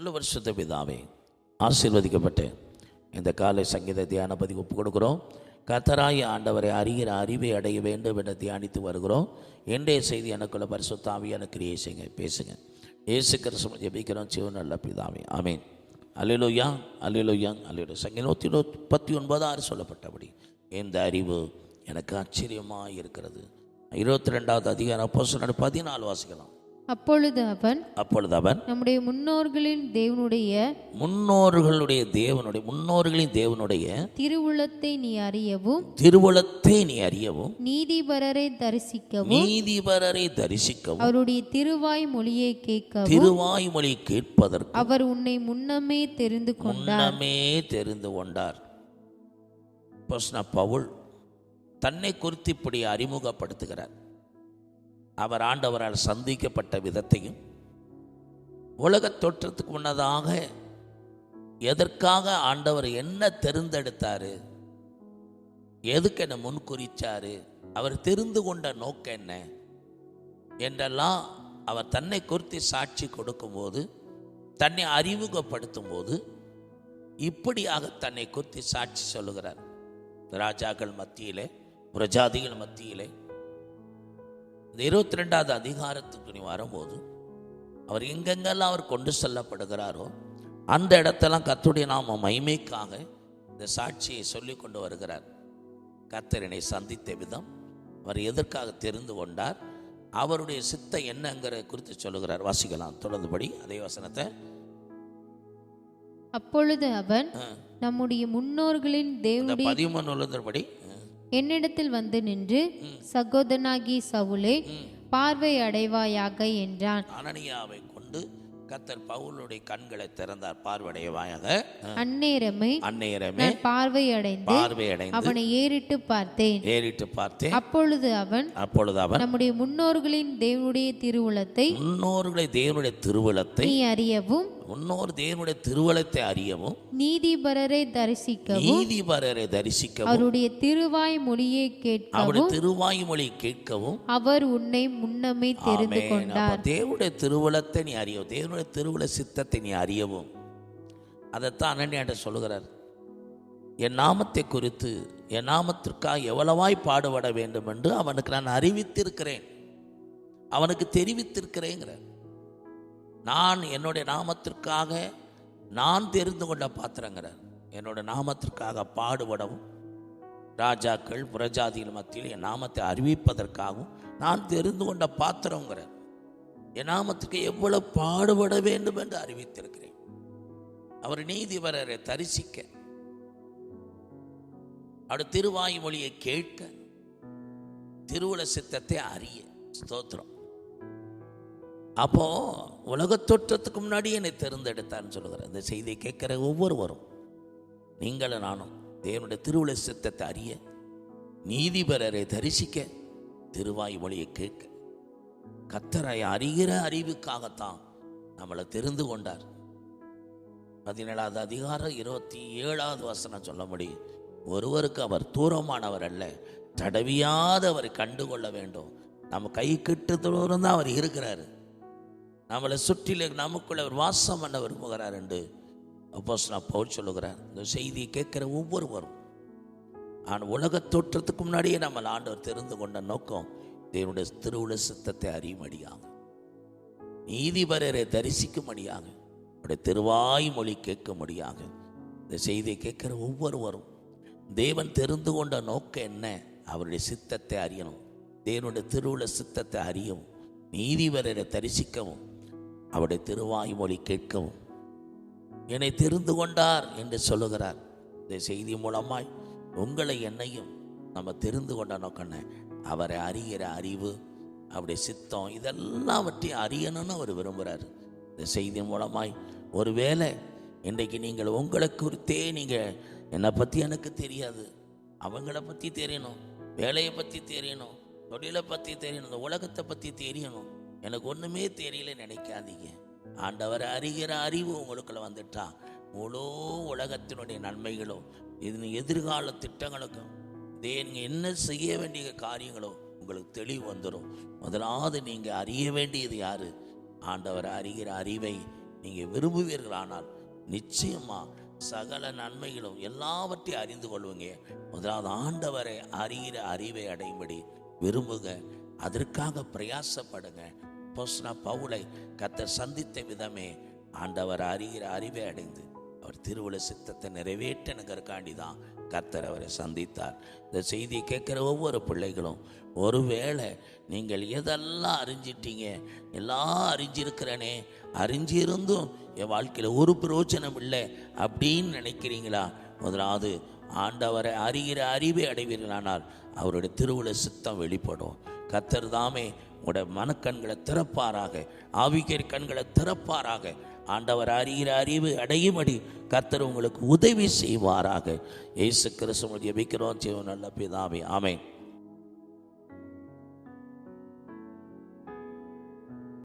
நல்ல வருஷத்த பிதாவே ஆசீர்வதிக்கப்பட்டேன். இந்த காலை சங்கீத தியான பதிவு ஒப்பு கொடுக்குறோம். கத்தராய ஆண்டவரை அறிகிற அறிவை அடைய வேண்டும் என தியானித்து வருகிறோம். என்னுடைய செய்தி எனக்குள்ள பரிசுத்தாவியான கிரியை செய்யுங்க பேசுங்க. இயேசு கிறிஸ்துவ ஜெபிக்கிறோம். சிவன் நல்ல பிதாவே ஆமீன். அலிலுயா அலிலுயா அலிலு சங்கி நூற்றி முப்பத்தி ஒன்பது ஆறு சொல்லப்பட்டபடி இந்த அறிவு எனக்கு ஆச்சரியமாக இருக்கிறது. இருபத்தி ரெண்டாவது அதிகாரம் அப்போ பதினாலு வாசிக்கலாம். அப்பொழுது அவன் அப்பொழுது அவன் நம்முடைய முன்னோர்களின் தேவனுடைய முன்னோர்களுடைய தேவனுடைய முன்னோர்களின் தேவனுடைய திருவுளத்தை நீ அறியவும் திருவுளத்தை நீ அறியவும் நீதிபரரை தரிசிக்கவும் நீதிபரரை தரிசிக்கவும் அவருடைய திருவாய் மொழியை கேட்கவும் திருவாய்மொழி கேட்பதற்கு அவர் உன்னை முன்னமே தெரிந்து கொண்டார். முன்னமே தெரிந்து கொண்டார். பவுல் தன்னை குறித்து இப்படி அறிமுகப்படுத்துகிறார். அவர் ஆண்டவரால் சந்திக்கப்பட்ட விதத்தையும் உலகத் தோற்றத்துக்கு முன்னதாக எதற்காக ஆண்டவர் என்ன தெரிந்தெடுத்தார் எதுக்கு என்ன முன்குறிச்சாரு அவர் தெரிந்து கொண்ட நோக்கம் என்ன என்றெல்லாம் அவர் தன்னை குறித்து சாட்சி கொடுக்கும்போது தன்னை அறிமுகப்படுத்தும் போது இப்படியாக தன்னை குறித்து சாட்சி சொல்லுகிறார். ராஜாக்கள் மத்தியிலே பிரஜாதிகள் மத்தியிலே இந்த இருபத்தி ரெண்டாவது அதிகாரத்துக்கு நீ வரும்போது அவர் எங்கெங்கெல்லாம் அவர் கொண்டு செல்லப்படுகிறாரோ அந்த இடத்தெல்லாம் கர்த்தருடைய நாம மகிமைக்காக இந்த சாட்சியை சொல்லி கொண்டு வருகிறார். கர்த்தரனை சந்தித்த விதம் அவர் எதற்காக தெரிந்து கொண்டார்? அவருடைய சித்தை என்னங்கிற குறித்து சொல்லுகிறார். வாசிக்கலாம். தொடர்ந்துபடி அதே வசனத்தை. அப்பொழுது அவன். நம்முடைய முன்னோர்களின் தேவனுடைய பதிமூணு உள்ளதன்படி என்னிடத்தில் வந்து நின்று சகோதரனாகி சவுலே பார்வை அடைவாயாக என்றான். அனனியாவை கொண்டு கத்தர் பவுலுடைய கண்களை திறந்தார். பார்வடையவாயாக அந்நேரமே அந்நேரமே பார்வை அடைந்து பார்வையடைந்து அவனை ஏறிட்டு பார்த்தேன். ஏறிட்டு பார்த்தேன். அப்பொழுது அவன் அப்பொழுது அவன் நம்முடைய முன்னோர்களின் தேவனுடைய திருவுளத்தை முன்னோர்களை தேவனுடைய திருவுளத்தை நீ அறியவும் முன்னோர் தேவனுடைய திருவுளத்தை அறியவும் நீதிபரரை தரிசிக்கவும் நீதிபரரை தரிசிக்கவும் அவருடைய திருவாய் மொழியை கேட்கவும் அவருடைய திருவாய்மொழி கேட்கவும். அவர் உன்னை முன்னமே தெரிந்து. கொண்டார். தேவனுடைய திருவுளத்தை நீ அறியவும். தேவனுடைய திருவுள சித்தத்தை நீ அறியவும். அதைத்தான் அனன்யாட்ட சொல்லுகிறார். என் நாமத்தை குறித்து என் நாமத்திற்காக எவ்வளவாய் பாடுபட வேண்டும் என்று அவனுக்கு நான் அறிவித்திருக்கிறேன். அவனுக்கு தெரிவித்திருக்கிறேங்கிறார் நான் என்னுடைய நாமத்திற்காக நான் தெரிந்து கொண்ட பாத்திரங்கிறார். என்னோட நாமத்திற்காக பாடுபடவும் ராஜாக்கள் புரஜாதிகள் மத்தியில் என் நாமத்தை அறிவிப்பதற்காகவும் நான் தெரிந்து கொண்ட பாத்திரங்கிறார். என் நாமத்துக்கு எவ்வளவு பாடுபட வேண்டும் என்று அறிவித்திருக்கிறேன். அவர் நீதிபரரை தரிசிக்க அவர் திருவாய் மொழியை கேட்க திருவுள சித்தத்தை அறிய ஸ்தோத்திரம். அப்போது உலக தோற்றத்துக்கு முன்னாடி என்னை தேர்ந்தெடுத்தான்னு சொல்லுகிறார். இந்த செய்தியை கேட்குற ஒவ்வொருவரும் நீங்களும் நானும் தேவனுடைய திருவிழ சித்தத்தை அறிய நீதிபரரை தரிசிக்க திருவாய் மொழியை கேட்க கத்தரை அறிகிற அறிவுக்காகத்தான் நம்மளை தெரிந்து கொண்டார். பதினேழாவது அதிகாரம் இருபத்தி ஏழாவது வசனம் சொல்ல முடியும் ஒருவருக்கு அவர் தூரமானவர் அல்ல தடவியாத அவர் கண்டுகொள்ள வேண்டும். நம்ம கை கிட்டு தூரம் தான் அவர் இருக்கிறாரு. நம்மளை சுற்றில நமக்குள்ள அவர் வாசம் பண்ண விரும்புகிறார் என்று அப்போஸ் நான் பவுல் சொல்லுகிறார் இந்த செய்தியை கேட்குற ஒவ்வொருவரும் ஆனால் உலக தோற்றத்துக்கு முன்னாடியே நம்ம ஆண்டவர் தெரிந்து கொண்ட நோக்கம் தேவனுடைய திருவுள சித்தத்தை அறியும்படியாக. நீதிபரரை தரிசிக்கும்படியாக அவருடைய திருவாய் மொழி கேட்கும்படியாக இந்த செய்தியை கேட்குற ஒவ்வொருவரும் தேவன் தெரிந்து கொண்ட நோக்கம் என்ன அவருடைய சித்தத்தை அறியணும். தேவனுடைய திருவுள சித்தத்தை அறியவும் நீதிபரரை தரிசிக்கவும் அவருடைய திருவாய் மொழி கேட்கவும் என்னை தெரிந்து கொண்டார் என்று சொல்லுகிறார். இந்த செய்தி மூலமாய் உங்களை என்னையும் நம்ம தெரிந்து கொண்ட நோக்கண்ண அவரை அறிகிற அறிவு அவருடைய சித்தம் இதெல்லாவற்றையும் அறியணும்னு அவர் விரும்புகிறார் இந்த செய்தி மூலமாய் ஒருவேளை இன்றைக்கு நீங்கள் உங்களை குறித்தே நீங்கள் என்னை பற்றி எனக்கு தெரியாது. அவங்கள பற்றி தெரியணும் வேலையை பற்றி தெரியணும் தொழிலை பற்றி தெரியணும் இந்த உலகத்தை பற்றி தெரியணும். எனக்கு ஒன்றுமே தெரியல நினைக்காதீங்க. ஆண்டவர் அறிகிற அறிவு உங்களுக்குள்ள வந்துட்டா முழு உலகத்தினுடைய நன்மைகளும் இது எதிர்கால திட்டங்களுக்கும் இதே நீங்கள் என்ன செய்ய வேண்டிய காரியங்களோ உங்களுக்கு தெளிவு வந்துடும் முதலாவது நீங்கள் அறிய வேண்டியது யாரு? ஆண்டவர் அறிகிற அறிவை நீங்கள் விரும்புவீர்களானால் நிச்சயமாக சகல நன்மைகளும் எல்லாவற்றையும் அறிந்து கொள்வீங்க முதலாவது ஆண்டவரை அறிகிற அறிவை அடையும்படி விரும்புங்க. அதற்காக பிரயாசப்படுங்க. அப்போஸ்னா பவுலை கத்தர் சந்தித்த விதமே ஆண்டவர் அறிகிற அறிவை அடைந்து அவர் திருவுள சித்தத்தை நிறைவேற்றணுங்கிறக்காண்டி தான் கத்தர் அவரை சந்தித்தார். இந்த செய்தியை கேட்குற ஒவ்வொரு பிள்ளைகளும் ஒருவேளை நீங்கள் எதெல்லாம் அறிஞ்சிட்டீங்க எல்லாம் அறிஞ்சிருக்கிறனே அறிஞ்சிருந்தும் என் வாழ்க்கையில் ஒரு பிரயோஜனம் இல்லை அப்படின்னு நினைக்கிறீங்களா? முதலாவது ஆண்டவரை அறிகிற அறிவை அடைவீர்களானால் அவருடைய திருவுள சித்தம் வெளிப்படும். கத்தர் தாமே உங்களோட மனக்கண்களை திறப்பாராக ஆவிக்கர் கண்களை திறப்பாராக. ஆண்டவர் அறிகிற அறிவு அடையும்படி கர்த்தர் உங்களுக்கு உதவி செய்வாராக. இயேசு கிறிஸ்துவ ஜெபிக்கிறோம். ஜீவன் நல்ல பிதாவே. ஆமேன்.